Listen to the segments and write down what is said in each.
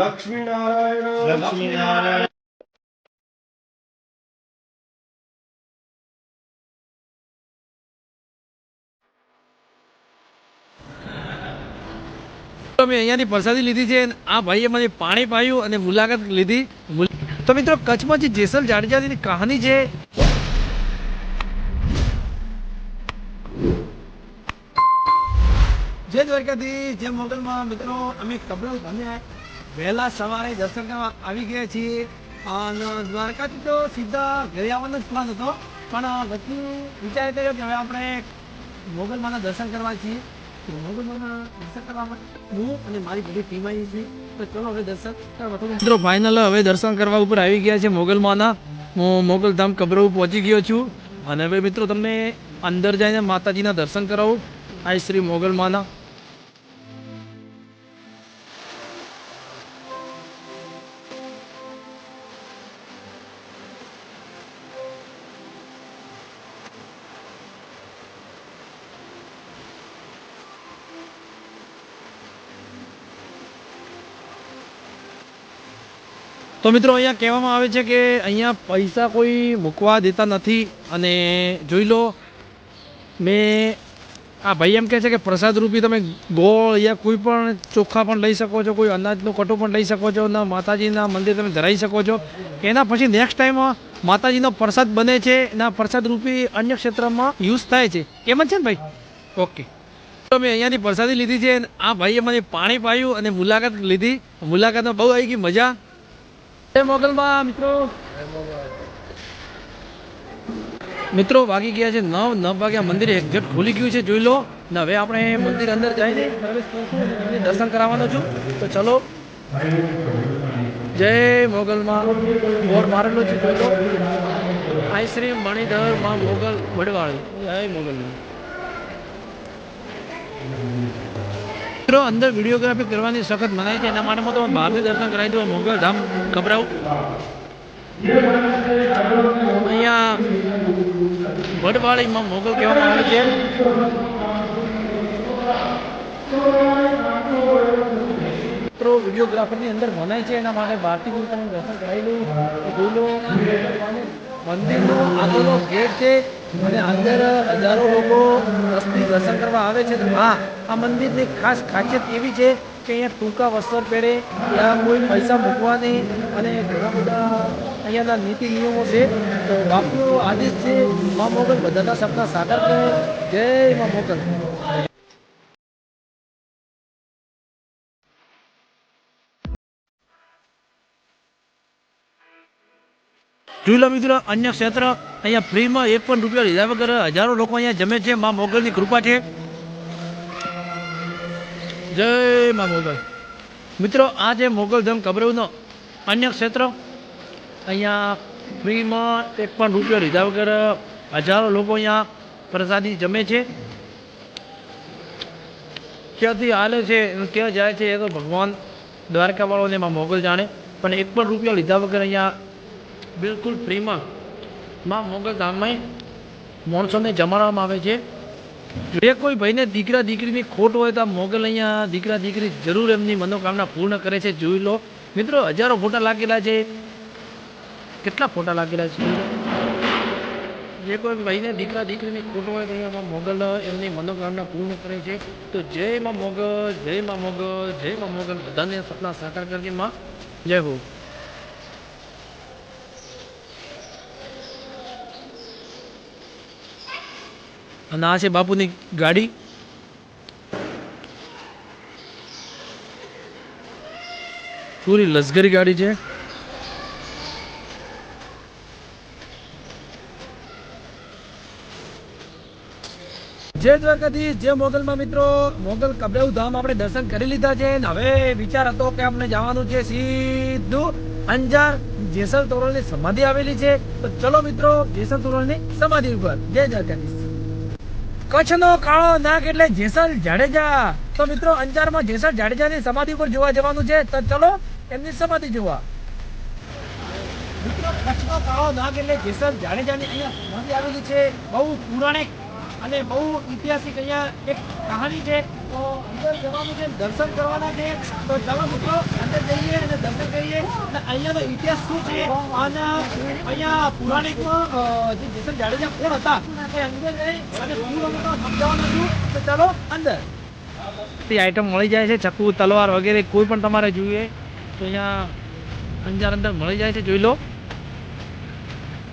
લક્ષ્મી નારાયણ લક્ષ્મી નારાયણ અમે અહીંયાની પ્રસાદી લીધી છે આ ભાઈએ મને પાણી પાયું અને મુલાકાત લીધી. તો મિત્રો કચ્છમાં જે જેસલ જાડેજાની કહાની છે જય દ્વારકાથી જય મોગલમાં. મિત્રો અમે કપડા ધામે વહેલા સવારે દર્શન કરવા આવી ગયા છીએ. અને દ્વારકાથી તો સીધા ઘરે આવવાનો જ પ્લાન હતો. પણ વચ્ચે વિચાર કર્યો કે હવે આપણે મોગલમાના દર્શન કરવા છીએ. તો મોગલમાના દર્શન કરવા માટે હું અને મારી બધી ટીમ આવી છે તો ચલો હવે દર્શન મિત્રો ફાઇનલ હવે દર્શન કરવા ઉપર આવી ગયા છે મોગલમાના હું મોગલધામ કબરો પહોંચી ગયો છું. અને હવે મિત્રો, તમને અંદર જઈને માતાજીના દર્શન કરાવું. આ શ્રી મોગલમાના તો મિત્રો અહીંયા કહેવામાં આવે છે કે અહીંયા પૈસા કોઈ મૂકવા દેતા નથી અને જોઈ લો, મેં આ ભાઈ એમ કહે છે કે પ્રસાદ રૂપી તમે ગોળ યા કોઈ પણ ચોખા પણ લઈ શકો છો, કોઈ અનાજનું કટું પણ લઈ શકો છો, ના માતાજીના મંદિર તમે ધરાઈ શકો છો. એના પછી નેક્સ્ટ ટાઈમ માતાજીનો પ્રસાદ બને છે એના પ્રસાદ રૂપી અન્ય ક્ષેત્રમાં યુઝ થાય છે. એમ જ છે ને ભાઈ? ઓકે તો મેં અહીંયાથી પ્રસાદી લીધી છે આ ભાઈએ મને પાણી પાયું અને મુલાકાત લીધી. મુલાકાતમાં બહુ આવી ગઈ, મજા. જય મોગલમાં મિત્રો. મિત્રો, વાગી ગયા છે નવ નવ વાગ્યા. મંદિર એક્ઝેક્ટ ખુલી ગયું છે, જોઈ લો. ને હવે આપણે મંદિર અંદર જઈને દર્શન કરાવવાનો છું. તો ચલો. જય મોગલમાં બોર મારેલો છે, જોઈ લો. આઈ શ્રી મણિધરમાં મોગલ વડવાળ. જય મોગલમાં મિત્રો, અંદર વિડીયોગ્રાફી કરવાની સખત મનાય છે. એના માટે હું તમે બહારથી દર્શન કરાવી દઉં મોગલ ધામ ગભરાવું. અહીંયા વડવાળીમાં મોગલ કહેવામાં આવે છે. મિત્રો, વિડીયોગ્રાફરની અંદર મનાય છે. એના માટે બહારથી તમે દર્શન કરાવી દઉં. જોઈ લો મંદિરનો આગળનો ગેટ છે. અને અંદર હજારો લોકો દર્શન કરવા આવે છે. હા, આ મંદિરની ખાસ ખાસિયત એવી છે કે અહીંયા ટૂંકા વસ્ત્ર પહેરે, ત્યાં કોઈ પૈસા મૂકવા નહીં અને ઘણા બધા અહીંયાના નીતિ નિયમો છે. તો બાપુનો આદેશ છે, મા મોગલ બધાના સપના સાકાર કરે. જય મા મોગલ. લો મિત્રો અન્ય ક્ષેત્ર અહીંયા ફ્રીમાં એક પણ રૂપિયા લીધા વગર હજારો લોકો અહીંયા જમે છે. મા મોગલની કૃપા છે. જય મા મોગલ. મિત્રો, આ જે મોગલધામ કબરવનો અન્ય ક્ષેત્ર, અહીંયા ફ્રીમાં એક પણ રૂપિયો લીધા વગર હજારો લોકો અહીંયા પ્રસાદી જમે છે. ક્યાંથી હાલે છે, ક્યાં જાય છે એ તો ભગવાન દ્વારકાવાળોને એમાં મોગલ જાણે, પણ એક પણ રૂપિયા લીધા વગર અહીંયા બિલકુલ ફ્રીમાં માં મોગલ ધામમાં માણસોને જમાડવામાં આવે છે. જે કોઈ ભાઈને દીકરા દીકરીની ખોટ હોય તો આ મોગલ અહીંયા દીકરા દીકરી જરૂર એમની મનોકામના પૂર્ણ કરે છે. જોઈ લો. મિત્રો, હજારો ફોટા લાગેલા છે. કેટલા ફોટા લાગેલા છે? જે કોઈ ભાઈને દીકરા દીકરીની ખોટ હોય તો અહીંયા મોગલ એમની મનોકામના પૂર્ણ કરે છે. તો જય માં મોગલ, જય માં મોગલ, જય માં મોગલ. બધાને સપના સાકાર કરજે માં. જય હો. અને આ છે બાપુની ગાડી. પૂરી લશ્કરી ગાડી છે. જય દ્વારકાથી જય મોગલમાં મિત્રો. મોગલ કબરેવ ધામ આપણે દર્શન કરી લીધા છે હવે વિચાર હતો કે આપણે જવાનું છે સીધું અંજાર. જેસલ તોરલની સમાધિ આવેલી છે. તો ચલો મિત્રો, જેસલ તોરલની સમાધિ ઉપર. જય દ્વારકાધીશ. કચ્છનો કાળો નાગ એટલે જેસલ જાડેજા. તો મિત્રો, અંજારમાં જેસલ જાડેજાની સમાધિ પર જોવા જવાનું છે. તો ચલો, એમની સમાધિ જોવા. મિત્રો, કચ્છનો કાળો નાગ એટલે જેસલ જાડેજાની અહીંયા સમાધિ આવેલી છે. બહુ પૌરાણિક અને બહુ ઐતિહાસિક અહીંયા એક કહાની છે. તો અંદર જવાનું છે, દર્શન કરવાના છે. તો ચાલો મિત્રો, અંદર જઈએ અને દર્શન કરીએ. અને અહીંયાનો ઇતિહાસ શું છે? અને અહીંયા પુરાણિકમાં જે જેસન જાડેજા કોણ હતા? એ અંદર જઈ અને અમે તમને સમજાવવાના છું તો ચાલો, અંદર. તે આઈટમ મળી જાય છે ચક્કુ તલવાર વગેરે કોઈ પણ તમારે જોઈએ. તો અહીંયા અંજાર અંદર મળી જાય છે, જોઈ લો.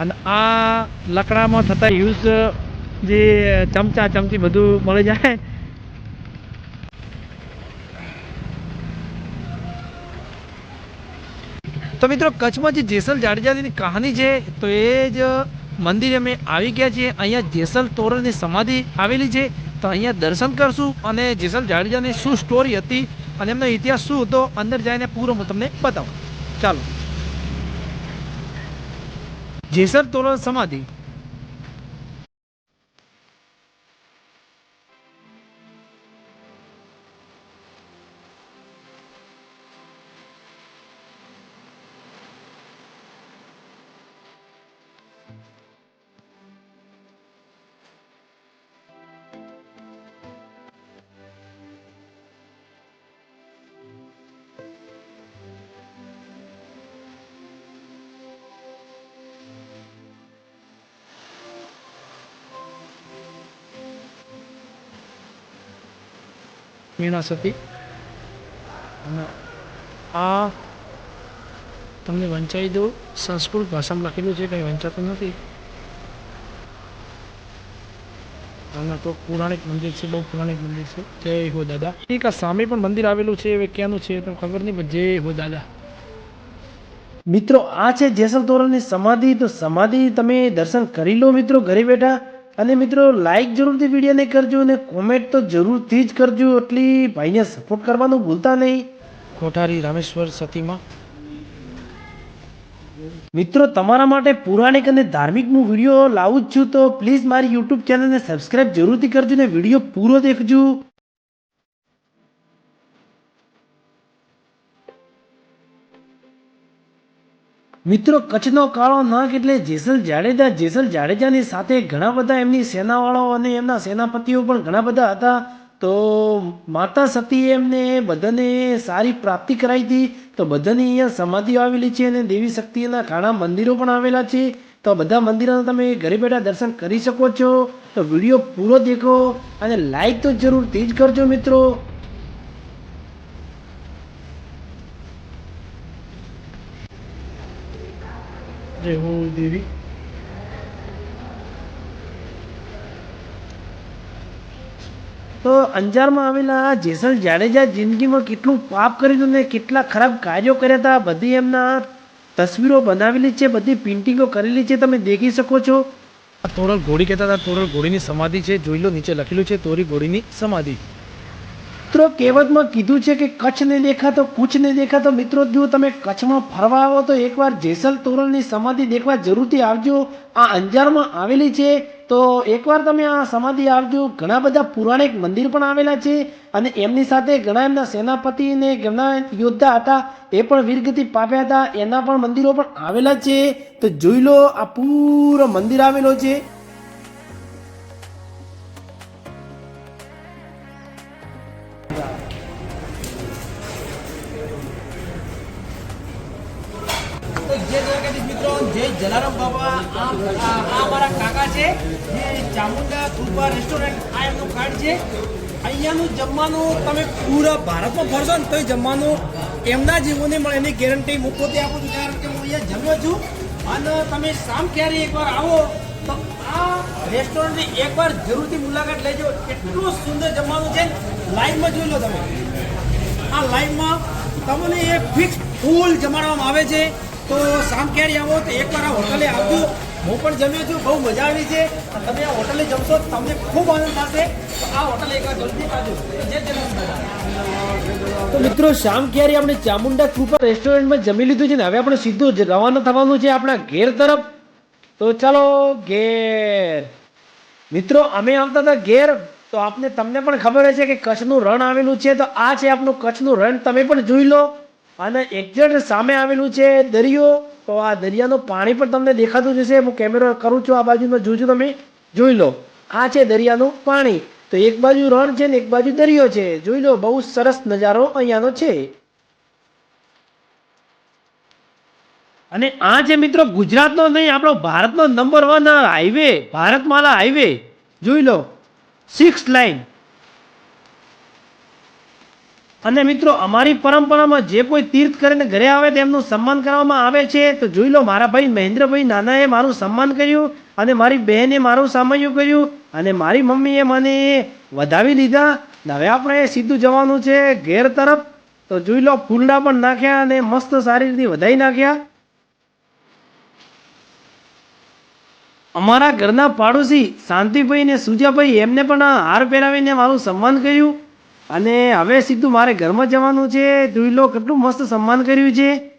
અને આ લકડામાં થતા યુઝ જે ચમચા ચમચી બધું મળી જાય. તો મિત્રો, કચ્છમાં જે જેસલ જાડેજાની કહાની છે, તો એ જ મંદિરે અમે આવી ગયા છીએ. અહીંયા જેસલ તોરણની સમાધિ આવેલી છે. તો અહીંયા દર્શન કરશું અને જેસલ જાડેજાની શું સ્ટોરી હતી અને એમનો ઇતિહાસ શું હતો, અંદર જઈને પૂરો હું તમને બતાવું. ચાલો. જેસલ તોરણ સમાધિ. સતી અને આ તમને વંચાઈ દઉં. સંસ્કૃત ભાષામાં લખેલું છે, કંઈ વંચાતું નથી. અને તો પુરાણિક મંદિર છે, બહુ પુરાણિક મંદિર છે. જય હો દાદા. એક આ સામે પણ મંદિર આવેલું છે, હવે ક્યાંનું છે તો ખબર નહીં, પણ જય હો દાદા. મિત્રો, આ છે જેસલ તોરણની સમાધિ. તો સમાધિ તમે દર્શન કરી લો મિત્રો, ઘરે બેઠા. અને મિત્રો લાઈક જરૂરથી વિડીયોને કરજો અને કોમેન્ટ તો જરૂરથી જ કરજો. એટલી ભાઈને સપોર્ટ કરવાનું ભૂલતા નહીં. કોઠારી રામેશ્વર સતીમાં. મિત્રો તમારા માટે પૌરાણિક અને ધાર્મિક હું વીડિયો લાવું જ છું તો પ્લીઝ મારી યુટ્યુબ ચેનલને સબસ્ક્રાઈબ જરૂરથી કરજો ને વીડિયો પૂરો દેખજો. મિત્રો, કચ્છનો કાળો નાગ એટલે જેસલ જાડેજા. જેસલ જાડેજાની સાથે ઘણા બધા એમની સેનાવાળાઓ અને એમના સેનાપતિઓ પણ ઘણા બધા હતા. તો માતા સતીએ એમને બધાને સારી પ્રાપ્તિ કરાવી હતી. તો બધાની અહીંયા સમાધિઓ આવેલી છે અને દેવી શક્તિના ઘણા મંદિરો પણ આવેલા છે. તો બધા મંદિરોના તમે ઘરે બેઠા દર્શન કરી શકો છો. તો વીડિયો પૂરો દેખો અને લાઈક તો જરૂરથી જ કરજો મિત્રો. જય દેવી. તો અંજારમાં આવેલા જેસલ જાડેજા જિંદગીમાં કેટલું પાપ કર્યું ને કેટલા ખરાબ કાર્યો કર્યા હતા બધી એમના તસવીરો બનાવેલી છે બધી પેઇન્ટિંગો કરેલી છે તમે દેખી શકો છો. તોરલ ઘોડી કહેતા હતા તોરલ ઘોડીની સમાધિ છે જોઈ લો નીચે લખેલું છે તોરી ઘોડીની સમાધિ. મિત્રો, કહેવતમાં કીધું છે કે કચ્છ ને દેખા તો કૂચ ને દેખા તો મિત્રો, જો તમે કચ્છમાં ફરવા આવો તો એકવાર જેસલ તોરણની સમાધિ દેખવા જરૂરથી આવજો. આ અંજારમાં આવેલી છે. તો એકવાર તમે આ સમાધિ આવજો. ઘણા બધા પુરાણિક મંદિર પણ આવેલા છે અને એમની સાથે ઘણા એમના સેનાપતિ ને ઘણા યોદ્ધા હતા એ પણ વીરગતિ પામ્યા હતા. એના પણ મંદિરો પણ આવેલા છે. તો જોઈ લો, આ પૂરો મંદિર આવેલો છે. ચામુંડા રેસ્ટોરન્ટ આ એમનું કાર્ડ છે. અહીંયાનું જમવાનું તમે પૂરા ભારતમાં ફરશો ને તોય જમવાનું એમના જીવોને મળે. એની ગેરંટી હું પોતે આપું છું, કારણ કે હું અહીંયા જમ્યો છું. અને તમે શામ ક્યારે એકવાર આવો, તો આ રેસ્ટોરન્ટની એકવાર જરૂરથી મુલાકાત લેજો. એટલું સુંદર જમવાનું છે. લાઈવમાં જોઈ લો તમે. આ લાઈવમાં તમને એ ફિક્સ ફૂલ જમાડવામાં આવે છે. તો શામ ક્યારે આવો તો એકવાર આ હોટલે આવજો હું પણ જમ્યો છું, બહુ મજા આવી છે. તમે આ હોટલે જમશો તમને ખૂબ આનંદ થશે. આ હોટલ એકવાર તો મિત્રો, શામ ક્યારે આપણે ચામુંડા કૃપા રેસ્ટોરન્ટમાં જમી લીધું છે ને, હવે આપણે સીધું જ રવાના થવાનું છે આપણા ઘેર તરફ. તો ચાલો, ઘેર. મિત્રો, અમે આવતા હતા ઘેર. તો આપને તમને પણ ખબર હશે કે કચ્છનું રણ આવેલું છે. તો આ છે આપણું કચ્છનું રણ. તમે પણ જોઈ લો. અને એક્ઝેક્ટ સામે આવેલું છે દરિયો, તો આ દરિયાનું પાણી પણ તમને દેખાતું જશે હું કેમેરો કરું છું આ બાજુમાં, જોજો તમે, જોઈ લો. આ છે દરિયાનું પાણી. તો એક બાજુ રણ છે ને એક બાજુ દરિયો છે. જોઈ લો, બહુ સરસ નજારો અહીંયાનો છે. અને આ છે મિત્રો ગુજરાતનો નહીં, આપણો ભારતનો number one highway Bharatmala highway જોઈ લો સિક્સ લાઈન અને મિત્રો, અમારી પરંપરામાં જે કોઈ તીર્થ કરીને ઘરે આવે તેમનું સન્માન કરવામાં આવે છે. તો જોઈ લો, મારા ભાઈ મહેન્દ્રભાઈ નાનાએ મારું સન્માન કર્યું અને મારી બહેને મારું સામયું કર્યું અને મારી મમ્મીએ મને વધાવી લીધા હવે આપણે સીધું જવાનું છે ઘેર તરફ. તો જોઈ લો, ફૂલડા પણ નાખ્યા અને મસ્ત સારી રીતે વધાઈ નાખ્યા. અમારા ઘરના પાડોશી શાંતિભાઈ ને સુજાભાઈ એમને પણ હાર પહેરાવીને મારું સન્માન કર્યું. અને હવે સીધું મારે ઘરમાં જવાનું છે. જોઈ લો કેટલું મસ્ત સન્માન કર્યું છે.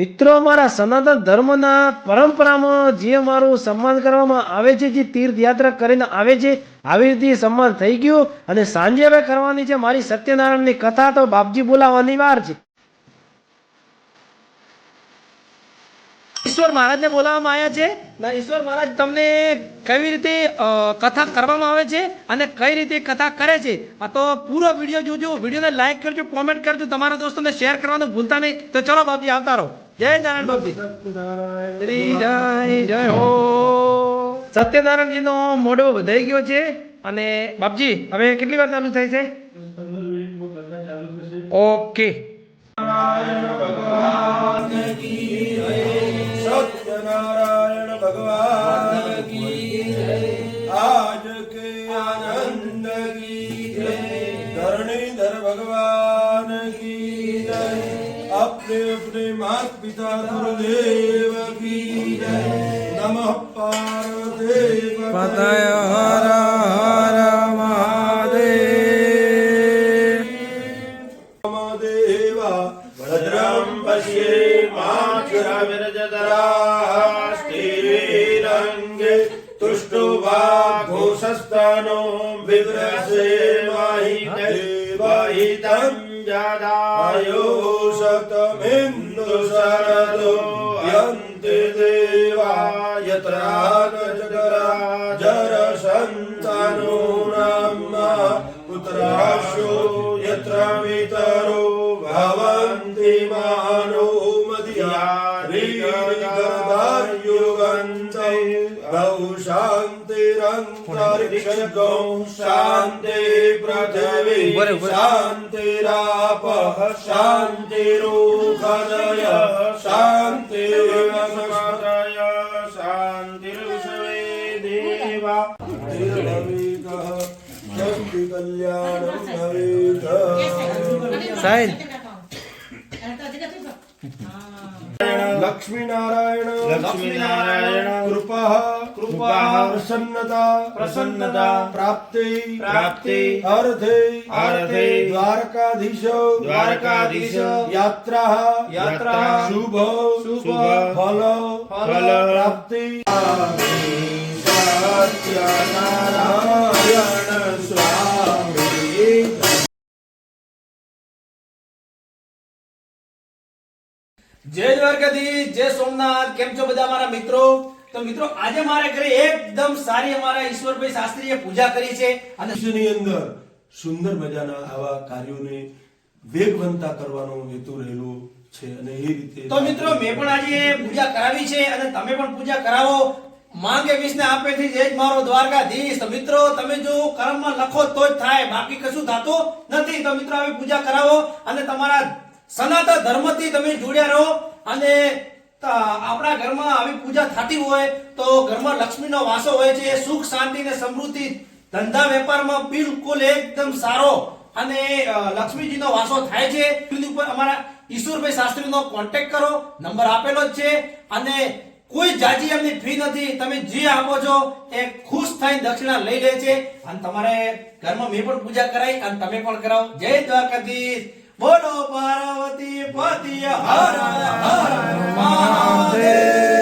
મિત્રો, અમારા સનાતન ધર્મના પરંપરામાં જે અમારું સન્માન કરવામાં આવે છે, જે તીર્થયાત્રા કરીને આવે છે, આવી રીતે સન્માન થઈ ગયું અને સાંજે હવે કરવાની છે મારી સત્યનારાયણની કથા તો બાપજી બોલાવવાની વાર છે. ઈશ્વર મહારાજને બોલાવવામાં આવ્યા છે. ને, ઈશ્વર મહારાજ તમને કેવી રીતે કથા કરવામાં આવે છે અને કઈ રીતે કથા કરે છે? આ તો પૂરો વીડિયો જોજો. વિડીયોને લાઈક કરજો કોમેન્ટ કરજો. તમારા દોસ્તોને શેર કરવાનું ભૂલતા નહીં. તો ચલો બાપજી આવતા રહો. જય નારાયણ બાપજી શ્રી જય જય હો. સત્યનારાયણજીનો મોઢો વધાઈ ગયો છે અને બાપજી, હવે કેટલી વાર ચાલુ થાય છે? ઓકે. अपने अपने माता पिता गुरुदेव की जय नमः पार्वती पतय हर हर महादेव देवा भद्रं पश्येमाक्षरविरजतराः स्थिरङ्गे तुष्टुवाघोषस्तनो विव्रसे शतमिन्दुशरदो यन्ति देवा यत्रा गौ शान्ति पृथिवी शान्तिरापः शान्तिरुहदय शान्तिर्वसदय शान्तिर्विश्वे देवा निर्भविकः शक्तिकल्याणं भवेत् साहिल લક્ષ્મીનારાયણ લક્ષ્મીનારાયણ કૃપા કૃપા પ્રસન્નતા પ્રસન્નતા પ્રાપ્તિ પ્રાપ્તિ અર્થે અર્થે દ્વારકાધીશ દ્વારકાધીશ યાત્રા યાત્રા શુભ શુભ ફલ ફલ પ્રાપ્તિ સત્યનારાયણ સ્વામી જય દ્વારકાધીશ જય સોમનાથ કેમ છો બધા મારા મિત્રો? તો મિત્રો આજે મારા ઘરે એકદમ સારી અમારા ઈશ્વરભાઈ શાસ્ત્રીએ પૂજા કરી છે અને દેશની અંદર સુંદર મજાના આવા કાર્યોને વેગવંતા કરવાનો હેતુ રહેલો છે અને એ રીતે તો મિત્રો મેં પણ આજે પૂજા કરાવી છે અને તમે પણ પૂજા કરાવો. માંગે વિષ્ણુ આપેથી થી જય મારો દ્વારકાધીશ. તો મિત્રો તમે જો કર્મમાં લખો તો જ થાય બાકી કશું થતું નથી. તો મિત્રો આવી પૂજા કરાવો અને તમારા સનાતન ધર્મથી તમે જોડ્યા રહો અને આપણા ઘરમાં આવી પૂજા થતી હોય તો ઘરમાં લક્ષ્મીનો વાસો હોય છે, સુખ, શાંતિ ને સમૃદ્ધિ. ધંધા વેપારમાં બિલકુલ એકદમ સારો અને લક્ષ્મીજીનો વાસો થાય છે. ઉપર અમારા ઈશ્વરભાઈ શાસ્ત્રીનો કોન્ટેક્ટ કરો, નંબર આપેલો જ છે અને કોઈ જાજી એમની ફી નથી. તમે જે આપો છો એ ખુશ થઈ દક્ષિણા લઈ લે છે. અને તમારે ઘરમાં મેં પણ પૂજા કરાઈ અને તમે પણ કરાવો. જય દ્વારકાધીશ. બોલો પાર્વતી પતિ હર હર મહાદેવ.